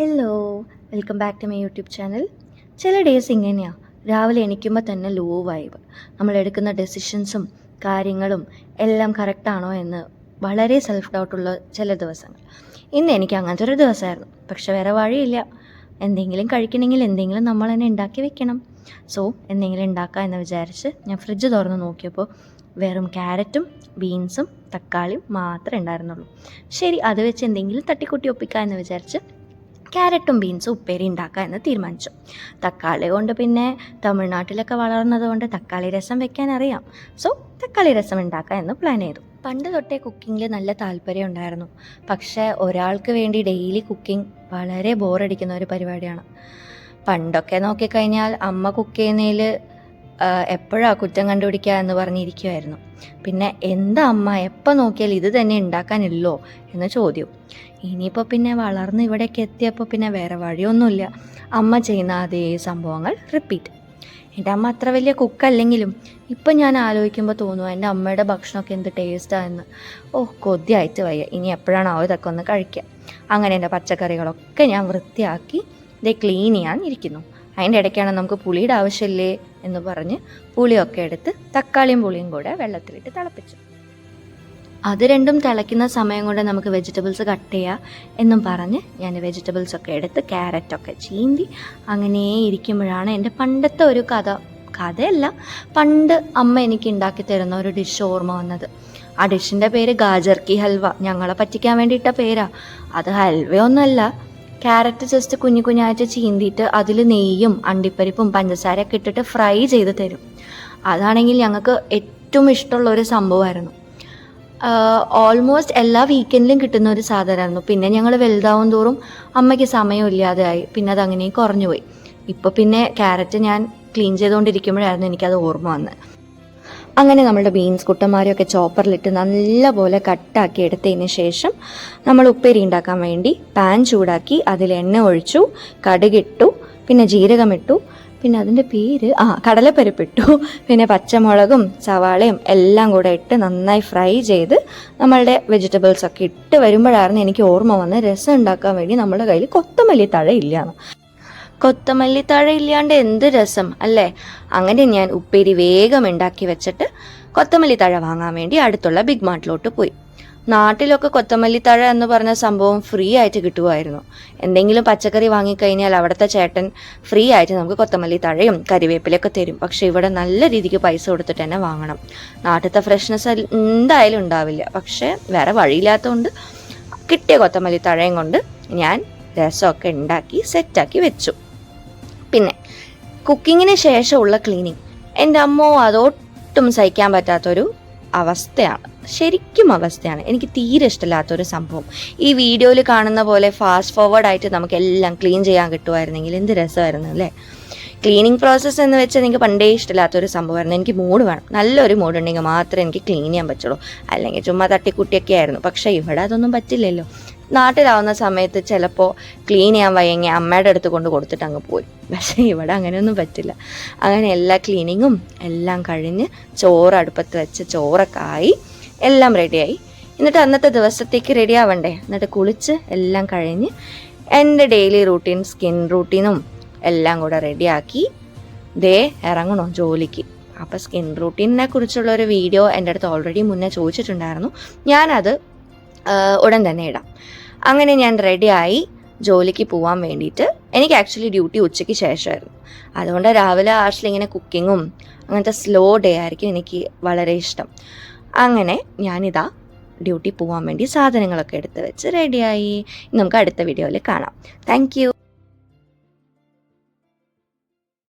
Hello welcome back to my YouTube channel ചില days ഇങ്ങനെയാണ് രാവിലെ എണീക്കുമ്പോൾ തന്നെ ലോ വൈബ് നമ്മൾ എടുക്കുന്ന ഡെസിഷൻസും കാര്യങ്ങളും എല്ലാം കറക്റ്റാണോ എന്ന് വളരെ സെൽഫ് ഡൗട്ടുള്ള ചില ദിവസങ്ങൾ. ഇന്ന് എനിക്ക് അങ്ങനത്തെ ഒരു ദിവസമായിരുന്നു. പക്ഷെ വേറെ വഴിയില്ല. എന്തെങ്കിലും കഴിക്കണമെങ്കിൽ എന്തെങ്കിലും നമ്മൾ തന്നെ ഉണ്ടാക്കി വെക്കണം. സോ എന്തെങ്കിലും ഉണ്ടാക്കാം എന്ന് വിചാരിച്ച് ഞാൻ ഫ്രിഡ്ജ് തുറന്ന് നോക്കിയപ്പോൾ വെറും ക്യാരറ്റും ബീൻസും തക്കാളിയും മാത്രമേ ഉണ്ടായിരുന്നുള്ളൂ. ശരി അത് വെച്ച് എന്തെങ്കിലും തട്ടിക്കൂട്ടി ഒപ്പിക്കാം എന്ന് വിചാരിച്ച് ക്യാരറ്റും ബീൻസും ഉപ്പേരി ഉണ്ടാക്കുക എന്ന് തീരുമാനിച്ചു. തക്കാളി കൊണ്ട് പിന്നെ തമിഴ്നാട്ടിലൊക്കെ വളർന്നത് കൊണ്ട് തക്കാളി രസം വെക്കാൻ അറിയാം. സോ തക്കാളി രസം ഉണ്ടാക്കുക എന്ന് പ്ലാൻ ചെയ്തു. പണ്ട് തൊട്ടേ കുക്കിങ്ങിൽ നല്ല താല്പര്യം ഉണ്ടായിരുന്നു. പക്ഷേ ഒരാൾക്ക് വേണ്ടി ഡെയിലി കുക്കിംഗ് വളരെ ബോറടിക്കുന്ന ഒരു പരിപാടിയാണ്. പണ്ടൊക്കെ നോക്കിക്കഴിഞ്ഞാൽ അമ്മ കുക്ക് ചെയ്യുന്നതിൽ എപ്പോഴാ കുറ്റം കണ്ടുപിടിക്കുക എന്ന് പറഞ്ഞിരിക്കുമായിരുന്നു പിന്നെ എന്താ അമ്മ എപ്പോൾ നോക്കിയാൽ ഇത് തന്നെ ഉണ്ടാക്കാനില്ലോ എന്ന ചോദ്യം. ഇനിയിപ്പോൾ പിന്നെ വളർന്ന് ഇവിടേക്ക് എത്തിയപ്പോൾ പിന്നെ വേറെ വഴിയൊന്നുമില്ല. അമ്മ ചെയ്യുന്ന അതേ സംഭവങ്ങൾ റിപ്പീറ്റ് എന്റെ അമ്മ അത്ര വലിയ കുക്കല്ലെങ്കിലും ഇപ്പം ഞാൻ ആലോചിക്കുമ്പോൾ തോന്നുന്നു എന്റെ അമ്മയുടെ ഭക്ഷണമൊക്കെ എന്ത് ടേസ്റ്റാണെന്ന് ഓ കൊതിയായിട്ട് വയ്യ. ഇനി എപ്പോഴാണോ ഇതൊക്കെ ഒന്ന് കഴിക്കുക അങ്ങനെ എന്റെ പച്ചക്കറികളൊക്കെ ഞാൻ വൃത്തിയാക്കി ഇത് ക്ലീൻ ചെയ്യാൻ ഇരിക്കുന്നു. അതിന്റെ ഇടയ്ക്കാണ് നമുക്ക് പുളിയുടെ ആവശ്യമില്ലേ എന്ന് പറഞ്ഞ് പുളിയൊക്കെ എടുത്ത് തക്കാളിയും പുളിയും കൂടെ വെള്ളത്തിലിട്ട് തിളപ്പിച്ചു. അത് രണ്ടും തിളയ്ക്കുന്ന സമയം കൊണ്ട് നമുക്ക് വെജിറ്റബിൾസ് കട്ട് ചെയ്യാം എന്നും പറഞ്ഞ് ഞാൻ വെജിറ്റബിൾസ് ഒക്കെ എടുത്ത് ക്യാരറ്റൊക്കെ ചീന്തി അങ്ങനെ ഇരിക്കുമ്പോഴാണ് എന്റെ പണ്ടത്തെ ഒരു കഥ. കഥയല്ല പണ്ട് അമ്മ എനിക്ക് ഉണ്ടാക്കി തരുന്ന ഒരു ഡിഷ് ഓർമ്മ വന്നത്. ആ ഡിഷിന്റെ പേര് ഗാജർക്കി ഹൽവ. ഞങ്ങളെ പറ്റിക്കാൻ വേണ്ടിയിട്ട പേരാ. അത് ഹൽവയൊന്നുമല്ല ക്യാരറ്റ് ജസ്റ്റ് കുഞ്ഞു കുഞ്ഞായിട്ട് ചീന്തിയിട്ട് അതിൽ നെയ്യും അണ്ടിപ്പരിപ്പും പഞ്ചസാരയൊക്കെ ഇട്ടിട്ട് ഫ്രൈ ചെയ്ത് തരും. അതാണെങ്കിൽ ഞങ്ങൾക്ക് ഏറ്റവും ഇഷ്ടമുള്ള ഒരു സംഭവമായിരുന്നു. ഓൾമോസ്റ്റ് എല്ലാ വീക്കെൻഡിലും കിട്ടുന്ന ഒരു സാധനമായിരുന്നു. പിന്നെ ഞങ്ങൾ വലുതാവും തോറും അമ്മയ്ക്ക് സമയമില്ലാതെയായി പിന്നെ അതങ്ങനെയും കുറഞ്ഞുപോയി ഇപ്പോൾ പിന്നെ ക്യാരറ്റ് ഞാൻ ക്ലീൻ ചെയ്തുകൊണ്ടിരിക്കുമ്പോഴായിരുന്നു എനിക്കത് ഓർമ്മ വന്നത്. അങ്ങനെ നമ്മുടെ ബീൻസ് കുട്ടന്മാരെയൊക്കെ ചോപ്പറിലിട്ട് നല്ലപോലെ കട്ടാക്കി എടുത്തതിന് ശേഷം നമ്മൾ ഉപ്പേരി ഉണ്ടാക്കാൻ വേണ്ടി പാൻ ചൂടാക്കി അതിൽ എണ്ണ ഒഴിച്ചു കടുകിട്ടു പിന്നെ ജീരകമിട്ടു പിന്നെ അതിന്റെ പേര് ആ കടലപ്പരിപ്പിട്ടു പിന്നെ പച്ചമുളകും സവാളയും എല്ലാം കൂടെ ഇട്ട് നന്നായി ഫ്രൈ ചെയ്ത് നമ്മളുടെ വെജിറ്റബിൾസ് ഒക്കെ ഇട്ട് വരുമ്പോഴായിരുന്നു എനിക്ക് ഓർമ്മ വന്ന് രസം ഉണ്ടാക്കാൻ വേണ്ടി നമ്മുടെ കയ്യിൽ കൊത്തമല്ലി തഴ കൊത്തമല്ലി താഴെ ഇല്ലാണ്ട് എന്ത് രസം അല്ലേ? അങ്ങനെ ഞാൻ ഉപ്പേരി വേഗം ഉണ്ടാക്കി വെച്ചിട്ട് കൊത്തമല്ലി താഴെ വാങ്ങാൻ വേണ്ടി അടുത്തുള്ള ബിഗ് മാർട്ടിലോട്ട് പോയി. നാട്ടിലൊക്കെ കൊത്തമല്ലി താഴ എന്ന് പറഞ്ഞ സംഭവം ഫ്രീ ആയിട്ട് കിട്ടുമായിരുന്നു എന്തെങ്കിലും പച്ചക്കറി വാങ്ങിക്കഴിഞ്ഞാൽ അവിടുത്തെ ചേട്ടൻ ഫ്രീ ആയിട്ട് നമുക്ക് കൊത്തമല്ലി താഴയും കരിവേപ്പിലൊക്കെ തരും. പക്ഷെ ഇവിടെ നല്ല രീതിക്ക് പൈസ കൊടുത്തിട്ട് തന്നെ വാങ്ങണം. നാട്ടിലത്തെ ഫ്രഷ്നെസ് എന്തായാലും ഉണ്ടാവില്ല. പക്ഷേ വേറെ വഴിയില്ലാത്തതുകൊണ്ട് കിട്ടിയ കൊത്തമല്ലി താഴയും കൊണ്ട് ഞാൻ രസമൊക്കെ ഉണ്ടാക്കി സെറ്റാക്കി വെച്ചു. പിന്നെ കുക്കിങ്ങിന് ശേഷമുള്ള ക്ലീനിങ്. എന്റെ അമ്മോ അതൊട്ടും സഹിക്കാൻ പറ്റാത്തൊരു അവസ്ഥയാണ്. ശരിക്കും അവസ്ഥയാണ്. എനിക്ക് തീരെ ഇഷ്ടമില്ലാത്തൊരു സംഭവം. ഈ വീഡിയോയിൽ കാണുന്ന പോലെ ഫാസ്റ്റ് ഫോർവേഡ് ആയിട്ട് നമുക്ക് എല്ലാം ക്ലീൻ ചെയ്യാൻ കിട്ടുമായിരുന്നെങ്കിൽ എന്ത് രസമായിരുന്നു അല്ലേ? ക്ലീനിങ് പ്രോസസ്സ് എന്ന് വെച്ചാൽ എനിക്ക് പണ്ടേ ഇഷ്ടമില്ലാത്തൊരു സംഭവമായിരുന്നു. എനിക്ക് മൂഡ് വേണം. നല്ലൊരു മൂഡ് ഉണ്ടെങ്കിൽ മാത്രമേ എനിക്ക് ക്ലീൻ ചെയ്യാൻ പറ്റുള്ളൂ. അല്ലെങ്കിൽ ചുമ്മാ തട്ടിക്കുട്ടിയൊക്കെ ആയിരുന്നു. പക്ഷേ ഇവിടെ അതൊന്നും പറ്റില്ലല്ലോ. നാട്ടിലാവുന്ന സമയത്ത് ചിലപ്പോൾ ക്ലീൻ ചെയ്യാൻ വയ്യെങ്കിൽ അമ്മയുടെ അടുത്ത് കൊണ്ട് കൊടുത്തിട്ട് അങ്ങ് പോയി. പക്ഷേ ഇവിടെ അങ്ങനെയൊന്നും പറ്റില്ല. അങ്ങനെ എല്ലാ ക്ലീനിങ്ങും എല്ലാം കഴിഞ്ഞ് ചോറ് അടുപ്പത്ത് വെച്ച് ചോറൊക്കെ ആയി എല്ലാം റെഡിയായി എന്നിട്ട് അന്നത്തെ ദിവസത്തേക്ക് റെഡി ആവണ്ടേ? എന്നിട്ട് കുളിച്ച് എല്ലാം കഴിഞ്ഞ് എന്റെ ഡെയിലി റൂട്ടീൻ സ്കിൻ റൂട്ടീനും എല്ലാം കൂടെ റെഡിയാക്കി ദേ ഇറങ്ങണോ ജോലിക്ക്. അപ്പോൾ സ്കിൻ റൂട്ടീനെ കുറിച്ചുള്ള ഒരു വീഡിയോ എന്റെ അടുത്ത് ഓൾറെഡി മുന്നേ ചോദിച്ചിട്ടുണ്ടായിരുന്നു. ഞാനത് ഉടൻ തന്നെ ഇടാം. അങ്ങനെ ഞാൻ റെഡിയായി ജോലിക്ക് പോകാൻ വേണ്ടിയിട്ട് എനിക്ക് ആക്ച്വലി ഡ്യൂട്ടി ഉച്ചയ്ക്ക് ശേഷമായിരുന്നു. അതുകൊണ്ട് രാവിലെ ആഷിൽ ഇങ്ങനെ കുക്കിങ്ങും അങ്ങനത്തെ സ്ലോ ഡേ ആയിരിക്കും എനിക്ക് വളരെ ഇഷ്ടം. അങ്ങനെ ഞാനിതാ ഡ്യൂട്ടി പോകാൻ വേണ്ടി സാധനങ്ങളൊക്കെ എടുത്ത് വെച്ച് റെഡിയായി നമുക്ക് അടുത്ത വീഡിയോയിൽ കാണാം. താങ്ക്